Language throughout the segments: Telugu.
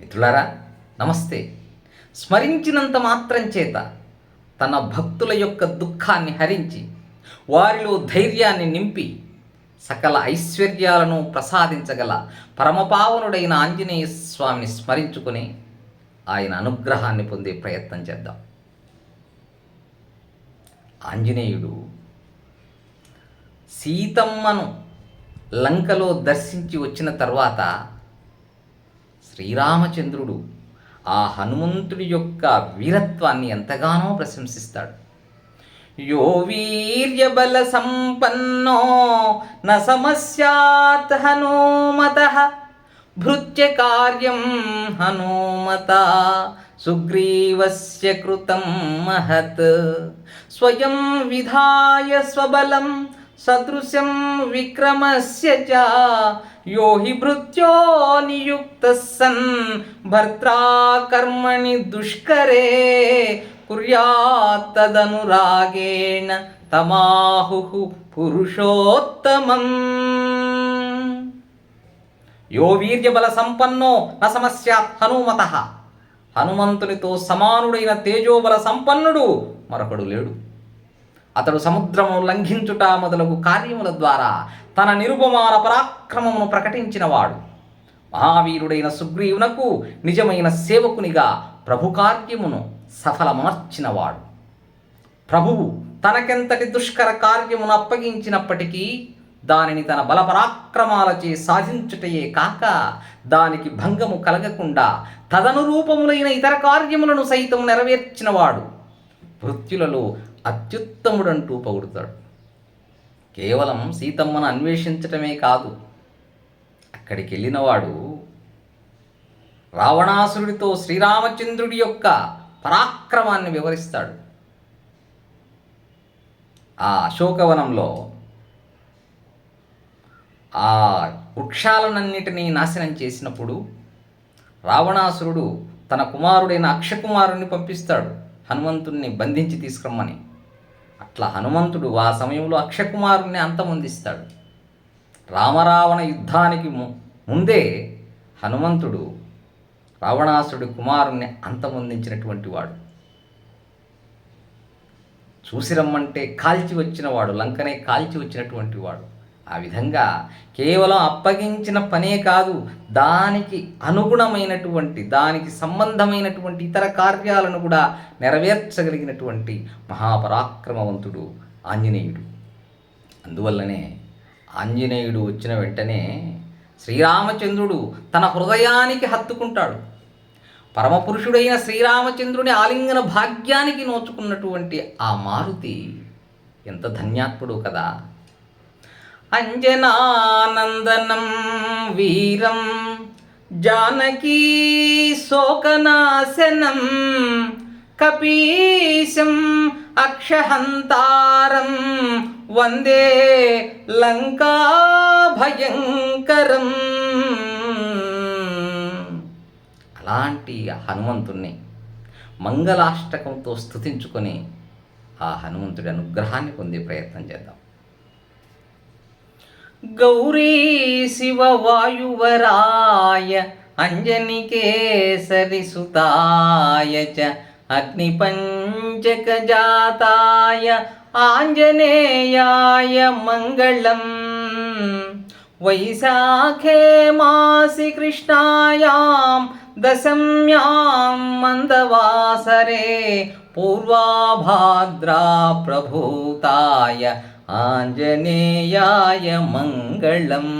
మిత్రులారా నమస్తే. స్మరించినంత మాత్రం చేత తన భక్తుల యొక్క దుఃఖాన్ని హరించి వారిలో ధైర్యాన్ని నింపి సకల ఐశ్వర్యాలను ప్రసాదించగల పరమపావనుడైన ఆంజనేయ స్వామిని స్మరించుకుని ఆయన అనుగ్రహాన్ని పొందే ప్రయత్నం చేద్దాం. ఆంజనేయుడు సీతమ్మను లంకలో దర్శించి వచ్చిన తర్వాత శ్రీరామచంద్రుడు ఆ హనుమంతుడి యొక్క వీరత్వాన్ని ఎంతగానో ప్రశంసిస్తాడు. యో వీర్యబల సంపన్నో న సమస్యాత్ హనుమత భృత్య కార్యం హనుమత సుగ్రీవస్య కృతం మహత్ స్వయం విధాయ స్వబలం సదృశం విక్రమస్య చ యో హి భృత్యో నియుక్త సన్ భర్త్రా కర్మణి దుష్కరే కుర్యాత్తదనురాగేణ తమాహు పురుషోత్తమం యో వీర్యబల సంపన్నో న సమస్యాత్ హనుమత హనుమంతునితో సమానుడైన తేజోబల సంపన్నుడు మరొకడు లేడు అతడు సముద్రము లంఘించుట మొదలగు కార్యముల ద్వారా తన నిరుపమాన పరాక్రమమును ప్రకటించినవాడు. మహావీరుడైన సుగ్రీవునకు నిజమైన సేవకునిగా ప్రభు కార్యమును సఫలమర్చినవాడు ప్రభువు తనకెంతటి దుష్కర కార్యమును అప్పగించినప్పటికీ దానిని తన బలపరాక్రమాలచే సాధించుటయే కాక దానికి భంగము కలగకుండా తదనురూపములైన ఇతర కార్యములను సైతం నెరవేర్చినవాడు. వృత్తులలో అత్యుత్తముడంటూ పొగుడుతాడు. కేవలం సీతమ్మను అన్వేషించటమే కాదు అక్కడికి వెళ్ళినవాడు రావణాసురుడితో శ్రీరామచంద్రుడి యొక్క పరాక్రమాన్ని వివరిస్తాడు. ఆ అశోకవనంలో ఆ వృక్షాలనన్నిటినీ నాశనం చేసినప్పుడు రావణాసురుడు తన కుమారుడైన అక్షకుమారుని పంపిస్తాడు. హనుమంతుణ్ణి బంధించి తీసుకురమ్మని. అట్లా హనుమంతుడు ఆ సమయంలో అక్షకుమారుణ్ణి అంతమొందిస్తాడు. రామరావణ యుద్ధానికి ము- ముందే హనుమంతుడు రావణాసుడి కుమారుణ్ణి అంతమొందించినటువంటి వాడు. చూసి రమ్మంటే కాల్చి వచ్చినవాడు లంకనే కాల్చి వచ్చినటువంటి వాడు. ఆ విధంగా కేవలం అప్పగించిన పనే కాదు దానికి అనుగుణమైనటువంటి దానికి సంబంధమైనటువంటి ఇతర కార్యాలను కూడా నెరవేర్చగలిగినటువంటి మహాపరాక్రమవంతుడు ఆంజనేయుడు. అందువల్లనే ఆంజనేయుడు వచ్చిన వెంటనే శ్రీరామచంద్రుడు తన హృదయానికి హత్తుకుంటాడు. పరమపురుషుడైన శ్రీరామచంద్రుని ఆలింగన భాగ్యానికి నోచుకున్నటువంటి ఆ మారుతి ఎంత ధన్యాత్ముడు కదా! అంజనానందనం వీరం జానకీ శోకనాశనం కపీశం అక్షహంతారం వందే లంకా భయంకరం. అలాంటి హనుమంతుణ్ణి మంగళాష్టకంతో స్థుతించుకొని ఆ హనుమంతుడి అనుగ్రహాన్ని పొందే ప్రయత్నం చేద్దాం. गौरी शिववायुवराय आञ्जनिकेसरिसुताय च अग्निपञ्चकजाताय आञ्जनेयाय मङ्गलम्। वैशाखे मासि कृष्णायां दशम्यां मन्दवासरे पूर्वाभाद्रा प्रभूताय आञ्जनेयाय मङ्गलम्।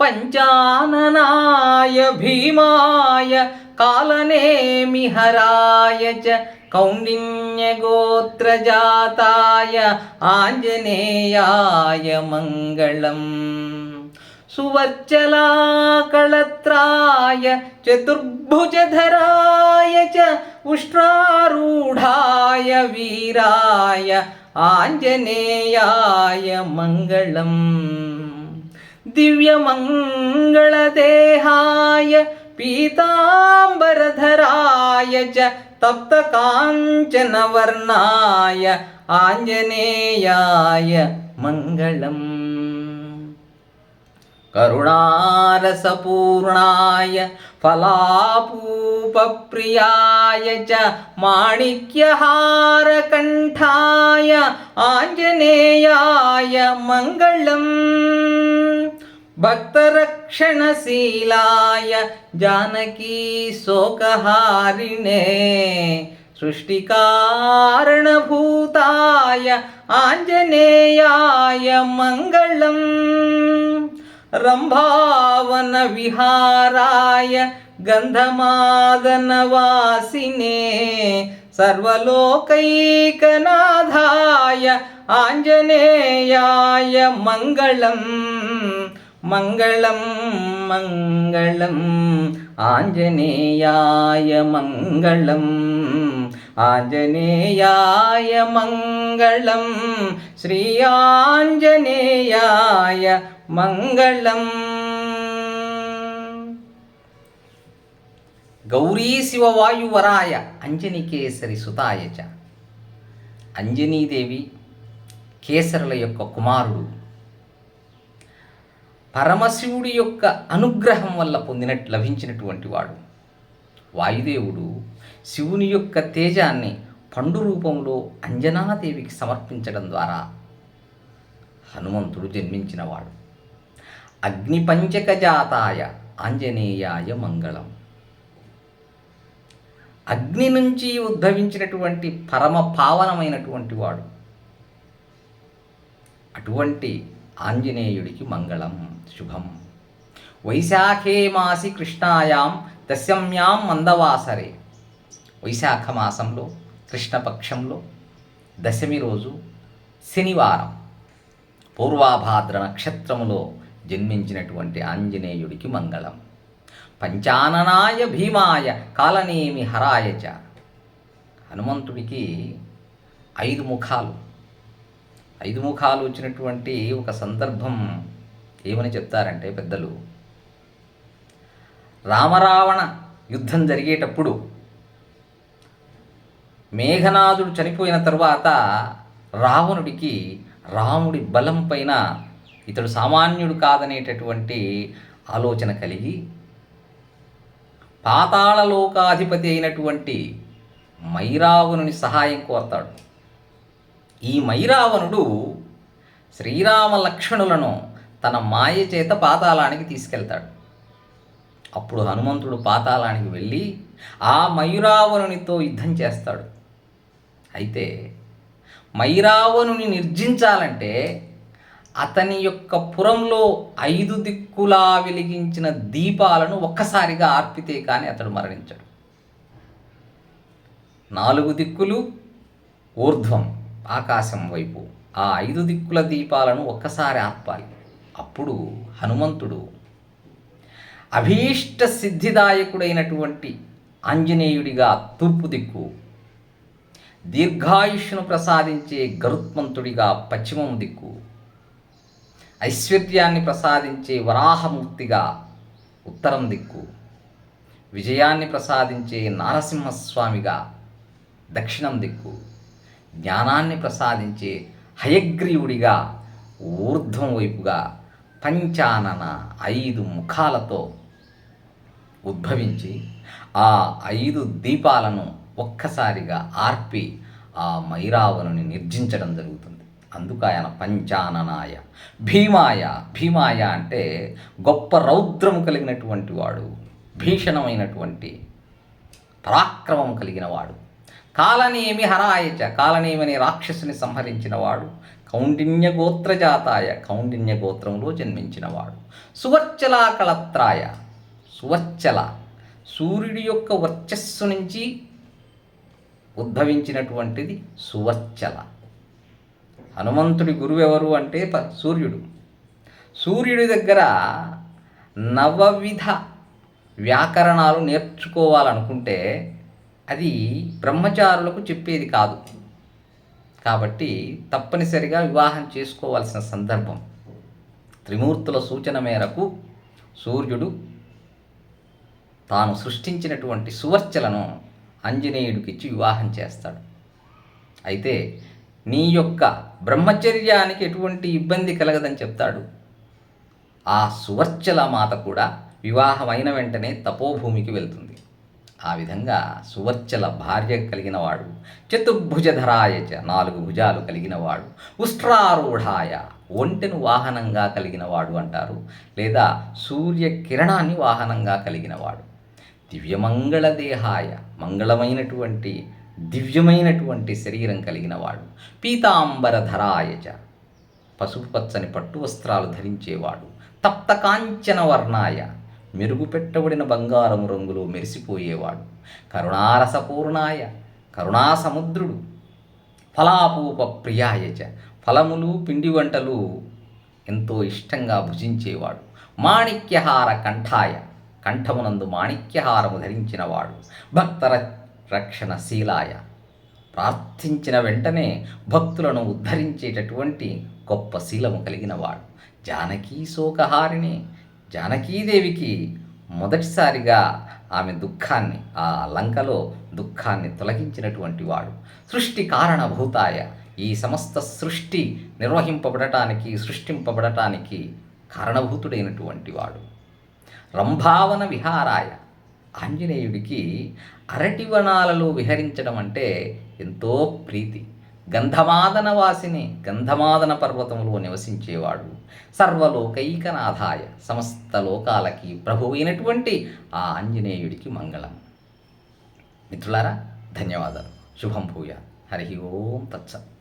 पञ्चाननाय भीमाय कालनेमिहराय च कौण्डिन्यगोत्रजाताय आञ्जनेयाय मङ्गलम्। ఆంజనేయాయ మంగళం సువర్చలాకళత్రాయ చతుర్భుజధరాయ చ ఉష్ట్రారూఢాయ వీరాయ ఆంజనేయాయ మంగళం దివ్యమంగళదేహాయ పీతాంబరధరాయ చ తప్తకాంచనవర్ణాయ ఆంజనేయాయ మంగళం करुणारसपूर्णाय फलापूपप्रियाय च माणिक्यहारकण्ठाय आञ्जनेयाय मङ्गलम् भक्तरक्षणशीलाय जानकी शोकहारिणे सृष्टिकारणभूताय आञ्जनेयाय मङ्गलम् रम्भावनविहाराय गन्धमादनवासिने सर्वलोकैकनाथाय आञ्जनेयाय मङ्गलम् मङ्गलं मङ्गलम् आञ्जनेयाय मङ्गलम् आञ्जनेयाय मङ्गलं श्री आञ्जनेयाय मङ्गलम् గౌరీ శివవాయువరాయ అంజనికేసరి సుతాయ చ అంజనీదేవి కేసరుల యొక్క కుమారుడు పరమశివుడి యొక్క అనుగ్రహం వల్ల పొందినట్టు లభించినటువంటి వాడు వాయుదేవుడు శివుని యొక్క తేజాన్ని పండు రూపంలో అంజనాదేవికి సమర్పించడం ద్వారా హనుమంతుడు జన్మించినవాడు. అగ్నిపంచకజాతాయ ఆంజనేయాయ మంగళం. అగ్ని నుంచి ఉద్భవించినటువంటి పరమ పావనమైనటువంటి వాడు. అటువంటి ఆంజనేయుడికి మంగళం శుభం. వైశాఖే మాసి కృష్ణాయాం దశమ్యాం మందవాసరే. వైశాఖ మాసంలో కృష్ణపక్షంలో దశమి రోజు శనివారం. పూర్వాభాద్ర నక్షత్రములో జన్మించినటువంటి ఆంజనేయుడికి మంగళం. పంచాననాయ భీమాయ కాలనేమి హరాయ చ. హనుమంతుడికి ఐదు ముఖాలు. ఐదు ముఖాలు వచ్చినటువంటి ఒక సందర్భం ఏమని చెప్తారంటే పెద్దలు రామరావణ యుద్ధం జరిగేటప్పుడు మేఘనాథుడు చనిపోయిన తర్వాత రావణుడికి రాముడి బలం పైన ఇతడు సామాన్యుడు కాదనేటటువంటి ఆలోచన కలిగి పాతాళలోకాధిపతి అయినటువంటి మైరావణుని సహాయం కోరతాడు. ఈ మైరావణుడు శ్రీరామ లక్ష్మణులను తన మాయ చేత పాతాళానికి తీసుకెళ్తాడు. అప్పుడు హనుమంతుడు పాతాళానికి వెళ్ళి ఆ మైరావణునితో యుద్ధం చేస్తాడు. అయితే మైరావణుని నిర్జించాలంటే అతని యొక్క పురంలో ఐదు దిక్కులా వెలిగించిన దీపాలను ఒక్కసారిగా ఆర్పితే కానీ అతడు మరణించాడు. నాలుగు దిక్కులు ఊర్ధ్వం ఆకాశం వైపు ఆ ఐదు దిక్కుల దీపాలను ఒక్కసారి ఆర్పాలి. అప్పుడు హనుమంతుడు అభీష్ట సిద్ధిదాయకుడైనటువంటి ఆంజనేయుడిగా తూర్పు దిక్కు దీర్ఘాయుష్ను ప్రసాదించే గరుత్మంతుడిగా పశ్చిమం దిక్కు ఐశ్వర్యాన్ని ప్రసాదించే వరాహమూర్తిగా ఉత్తరం దిక్కు విజయాన్ని ప్రసాదించే నారసింహస్వామిగా దక్షిణం దిక్కు జ్ఞానాన్ని ప్రసాదించే హయగ్రీవుడిగా ఊర్ధ్వం వైపుగా పంచానన ఐదు ముఖాలతో ఉద్భవించి ఆ ఐదు దీపాలను ఒక్కసారిగా ఆర్పి ఆ మైరావణుని నిర్జించడం జరుగుతుంది. అందుకు ఆయన పంచాననాయ. భీమాయ. భీమాయ అంటే గొప్ప రౌద్రము కలిగినటువంటి వాడు భీషణమైనటువంటి పరాక్రమం కలిగిన వాడు. కాలనేమి హరాయచ కాలనేమని రాక్షసుని సంహరించినవాడు. కౌండిన్య గోత్రజాతాయ కౌండిన్య గోత్రంలో జన్మించినవాడు. సువర్చలా కళత్రాయ సువర్చల సూర్యుడి యొక్క వర్చస్సు నుంచి ఉద్భవించినటువంటిది సువర్చల. హనుమంతుడి గురువు ఎవరు అంటే ప సూర్యుడు. సూర్యుడి దగ్గర నవవిధ వ్యాకరణాలు నేర్చుకోవాలనుకుంటే అది బ్రహ్మచారులకు చెప్పేది కాదు. కాబట్టి తప్పనిసరిగా వివాహం చేసుకోవాల్సిన సందర్భం. త్రిమూర్తుల సూచన మేరకు సూర్యుడు తాను సృష్టించినటువంటి సువర్చలను ఆంజనేయుడికిచ్చి వివాహం చేస్తాడు. అయితే నీ యొక్క బ్రహ్మచర్యానికి ఎటువంటి ఇబ్బంది కలగదని చెప్తాడు. ఆ సువర్చల మాత కూడా వివాహమైన వెంటనే తపోభూమికి వెళ్తుంది. ఆ విధంగా సువర్చల భార్య కలిగిన వాడు చతుర్భుజధరాయచ నాలుగు భుజాలు కలిగిన వాడు ఉష్ట్రారూఢాయ ఒంటెను వాహనంగా కలిగిన వాడు అంటారు లేదా సూర్య కిరణాన్ని వాహనంగా కలిగిన వాడు దివ్యమంగళ దేహాయ మంగళమైనటువంటి దివ్యమైనటువంటి శరీరం కలిగిన వాడు పీతాంబరధరాయచ పసుపు పచ్చని పట్టు వస్త్రాలు ధరించేవాడు. తప్త కాంచన వర్ణాయ మెరుగుపెట్టబడిన బంగారము రంగులో మెరిసిపోయేవాడు. కరుణారసపూర్ణాయ కరుణాసముద్రుడు ఫలాపూప ప్రియాయచ ఫలములు పిండి వంటలు ఎంతో ఇష్టంగా భుజించేవాడు. మాణిక్యహార కంఠాయ కంఠమునందు మాణిక్యహారము ధరించినవాడు. భక్తర రక్షణశీలాయ ప్రార్థించిన వెంటనే భక్తులను ఉద్ధరించేటటువంటి గొప్ప శీలము కలిగినవాడు. జానకీ శోకహారిణి జానకీదేవికి మొదటిసారిగా ఆమె దుఃఖాన్ని ఆ లంకలో దుఃఖాన్ని తొలగించినటువంటి వాడు. సృష్టి కారణభూతాయ ఈ సమస్త సృష్టి నిర్వహింపబడటానికి సృష్టింపబడటానికి కారణభూతుడైనటువంటి వాడు. రంభావన విహారాయ ఆంజనేయుడికి అరటివనాలలో విహరించడం అంటే ఎంతో ప్రీతి. గంధమాదన వాసిని గంధమాదన పర్వతములో నివసించేవాడు. సర్వలోకైకనాథాయ సమస్త లోకాలకి ప్రభువైనటువంటి ఆ ఆంజనేయుడికి మంగళం. మిత్రులారా ధన్యవాదాలు. శుభం భూయ హరి ఓం తత్సత్.